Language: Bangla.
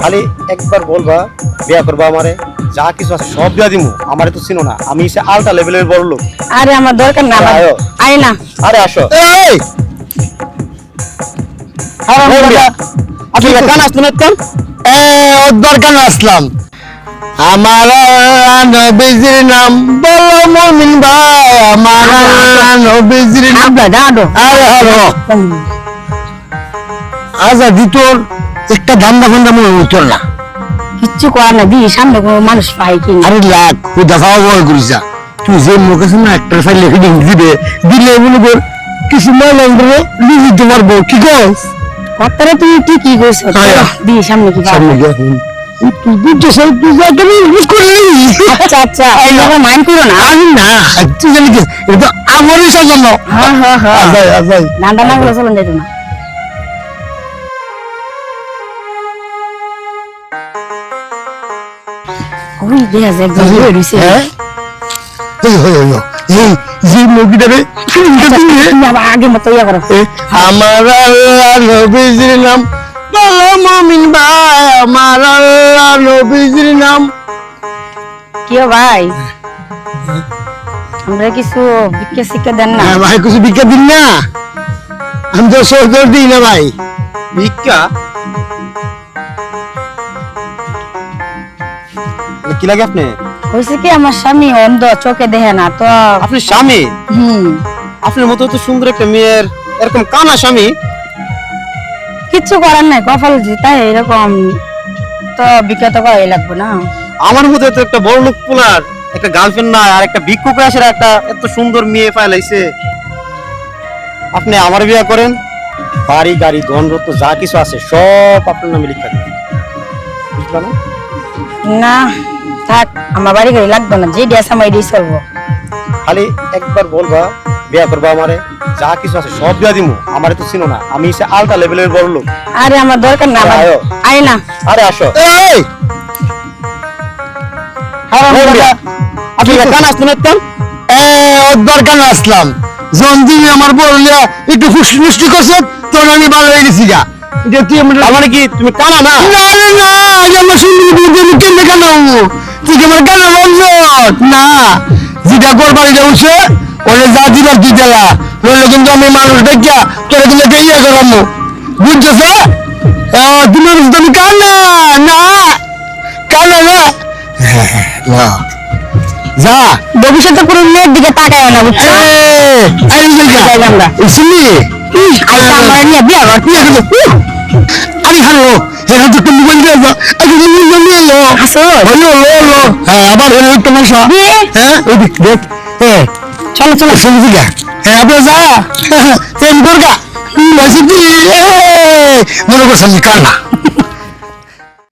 খালি একবার বলবা বিয়া করবা আমারে যা কিছু আছে সব দিয়া দিমু। আমারে তো চিনো না আমি সে আলটা লেভেলের বড় লোক। আরে আমার দরকার না আয়ো। আই না। আরে আসো। এই হারাম আপনি কান আসতেন এ ওর দরকার না আসলাম। আমার নবীজির নাম বলো মুমিন ভাই আমার নবীজির নাম দাঁড়ো আরে হলো। আজাদি তোর একটা ধান্দা ফান্দা মনে হইতো না। কিচ্ছু করার না দি সামনে কোনো মানুষ পাই কি আরে লাখ দফা বল করিস যা। তুই যে মুখ আছে না একটা ফাইল লিখে দিন দিবে দিলে মনে কর কিছু করব লিখে দিতে পারব কি কস? কত্তারে তুমি ঠিকই কইছো। সামনে কি সামনে পাবো? গিয়ে তুই বুঝছ সব তুই যা তুমি ইউজ করলি আচ্ছা আচ্ছা। মাইন্ড করো না। আমি না তুই জানি কি এটা তো আমারই সাজানো হ্যাঁ হ্যাঁ হ্যাঁ। আজাই আজাই ডান্ডা না চলুন না। ওই যায় রইছে হ্যাঁ এই হই হই এই যে মুরগিটারে আগে মতো ইয়া করো আমার আল্লাহ নবীজির নাম বলো মমিন ভাই আমার আল্লাহ নবীজির নাম কিও ভাই আমরা কিছু ভিক্ষা শিক্ষা দেন না ভাই কিছু ভিক্ষা দিন না আমি তো সহজর দিই না ভাই ভিক্ষা কি লাগে আপনি? হয়েছে কি আমার স্বামী অন্ধ চোখে দেখে না তো আপনি স্বামী? হুম। আপনার মতো তো সুন্দর একটা মেয়ের এরকম কানা স্বামী? কিচ্ছু করার নাই কপাল তাই এরকম তো বিখ্যাত করাই লাগবে না। আমার মধ্যে তো একটা বড় লোক পোলার একটা গার্লফ্রেন্ড নাই আর একটা ভিক্ষুক আসে একটা এত সুন্দর মেয়ে পাইলাইছে আপনি আমার বিয়ে করেন বাড়ি গাড়ি ধন রত্ন যা কিছু আছে সব আপনার নামে লিখা দেন বুঝলা না থাক আমার বাড়ি গাড়ি লাগবে না যে ডিয়াস আমার এডিস করব খালি একবার বলবা বিয়ে করবা আমারে যা কিছু আছে সব দিয়া দিমু। আমারে তো চিনো না আমি সে আলটা লেভেলের বড় লোক। আরে আমার দরকার না আমার আয়ো। না। আরে আসো। এই হারাম দাদা আপনি কান আসতেন একদম এ ওর দরকার না আসলাম। যখন তুমি আমার বললে একটু খুশি মুষ্টি করছ তখন আমি ভালো হয়ে গেছি গা। এটা তুই আমার তার মানে কি তুমি কানা না? না রে না আমার সুন্দর আমি কেন তুই কি আমার কেন বলছ না। যেটা করবার এটা উঠছে ওরে যা দিবার তুই দেলা নইলে কিন্তু আমি মানুষ দেখিয়া তোরে কিন্তু একটা ইয়ে করামো। বুঝছ তুমি তুমি কানা না। কানা না। না। যা। ভবিষ্যতে কোনো মেয়ের দিকে তাকায় না বুঝছ? এই আমরা। শুনলি? আমার নিয়ে বিয়া কর বিয়ে করব আরে তো তুমি তুমি হলো হলো হ্যাঁ আবার হ্যাঁ ওই দিক দেখ হ্যাঁ চলো চলো। শুনছি দিকা হ্যাঁ যা। প্রেম করগা বলছি মনে করছেন কানা